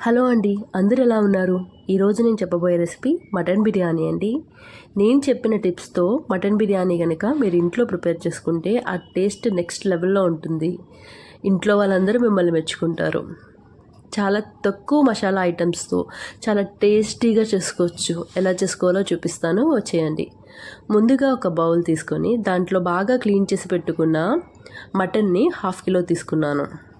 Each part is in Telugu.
హలో అండి అందరు ఎలా ఉన్నారు? ఈరోజు నేను చెప్పబోయే రెసిపీ మటన్ బిర్యానీ అండి. నేను చెప్పిన టిప్స్తో మటన్ బిర్యానీ కనుక మీరు ఇంట్లో ప్రిపేర్ చేసుకుంటే ఆ టేస్ట్ నెక్స్ట్ లెవెల్లో ఉంటుంది. ఇంట్లో వాళ్ళందరూ మిమ్మల్ని మెచ్చుకుంటారు. చాలా తక్కువ మసాలా ఐటమ్స్తో చాలా టేస్టీగా చేసుకోవచ్చు. ఎలా చేసుకోవాలో చూపిస్తాను. వచ్చేయండి. ముందుగా ఒక బౌల్ తీసుకొని దాంట్లో బాగా క్లీన్ చేసి పెట్టుకున్న మటన్ని హాఫ్ కిలో తీసుకున్నాను.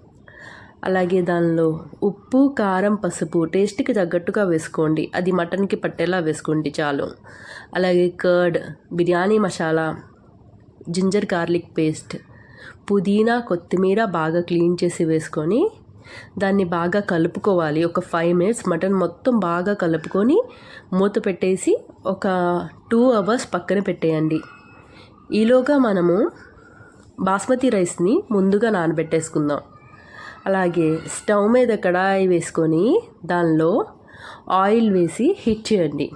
అలాగే దానిలో ఉప్పు కారం పసుపు టేస్ట్కి తగ్గట్టుగా వేసుకోండి. అది మటన్కి పట్టేలా వేసుకోండి చాలు. అలాగే curd biryani masala ginger garlic paste పుదీనా కొత్తిమీర బాగా క్లీన్ చేసి వేసుకొని దాన్ని బాగా కలుపుకోవాలి. ఒక ఫైవ్ మినిట్స్ మటన్ మొత్తం బాగా కలుపుకొని మూత పెట్టేసి ఒక టూ అవర్స్ పక్కన పెట్టేయండి. ఈలోగా మనము బాస్మతి రైస్ని ముందుగా నానబెట్టేసుకుందాం. అలాగే స్టవ్ మీద కడాయి వేసుకొని దానిలో ఆయిల్ వేసి హీట్ చేయండి.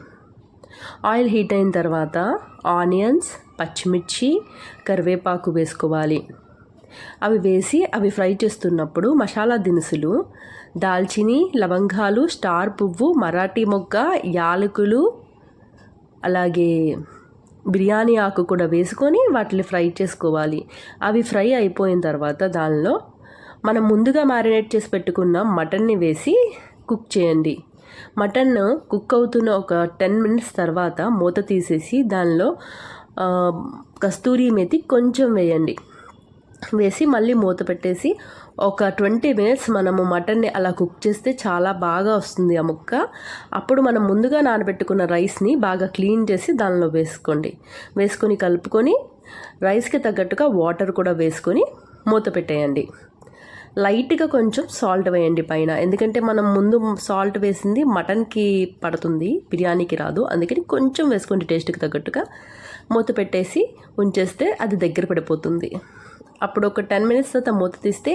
ఆయిల్ హీట్ అయిన తర్వాత ఆనియన్స్ పచ్చిమిర్చి కరివేపాకు వేసుకోవాలి. అవి వేసి అవి ఫ్రై చేస్తున్నప్పుడు మసాలా దినుసులు దాల్చిని లవంగాలు స్టార్ పువ్వు మరాఠీ మొగ్గ యాలకులు అలాగే బిర్యానీ ఆకు కూడా వేసుకొని వాటిని ఫ్రై చేసుకోవాలి. అవి ఫ్రై అయిపోయిన తర్వాత దానిలో మనం ముందుగా మ్యారినేట్ చేసి పెట్టుకున్న మటన్ని వేసి కుక్ చేయండి. మటన్ కుక్ అవుతున్న ఒక టెన్ మినిట్స్ తర్వాత మూత తీసేసి దానిలో కస్తూరి మెతి కొంచెం వేయండి. వేసి మళ్ళీ మూత పెట్టేసి ఒక ట్వంటీ మినిట్స్ మనము మటన్ని అలా కుక్ చేస్తే చాలా బాగా వస్తుంది ఆ ముక్క. అప్పుడు మనం ముందుగా నానబెట్టుకున్న రైస్ని బాగా క్లీన్ చేసి దానిలో వేసుకోండి. వేసుకొని కలుపుకొని రైస్కి తగ్గట్టుగా వాటర్ కూడా వేసుకొని మూత పెట్టేయండి. లైట్గా కొంచెం సాల్ట్ వేయండి పైన. ఎందుకంటే మనం ముందు సాల్ట్ వేసింది మటన్కి పడుతుంది బిర్యానీకి రాదు. అందుకని కొంచెం వేసుకోండి టేస్ట్కి తగ్గట్టుగా. మూత పెట్టేసి ఉంచేస్తే అది దగ్గర పడిపోతుంది. అప్పుడు ఒక టెన్ మినిట్స్ తర్వాత మూత తీస్తే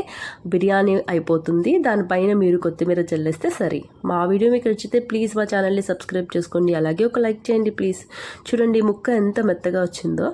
బిర్యానీ అయిపోతుంది. దానిపైన మీరు కొత్తిమీర చల్లేస్తే సరే. మా వీడియో మీకు నచ్చితే ప్లీజ్ మా ఛానల్ని సబ్స్క్రైబ్ చేసుకోండి. అలాగే ఒక లైక్ చేయండి ప్లీజ్. చూడండి ముక్క ఎంత మెత్తగా వచ్చిందో.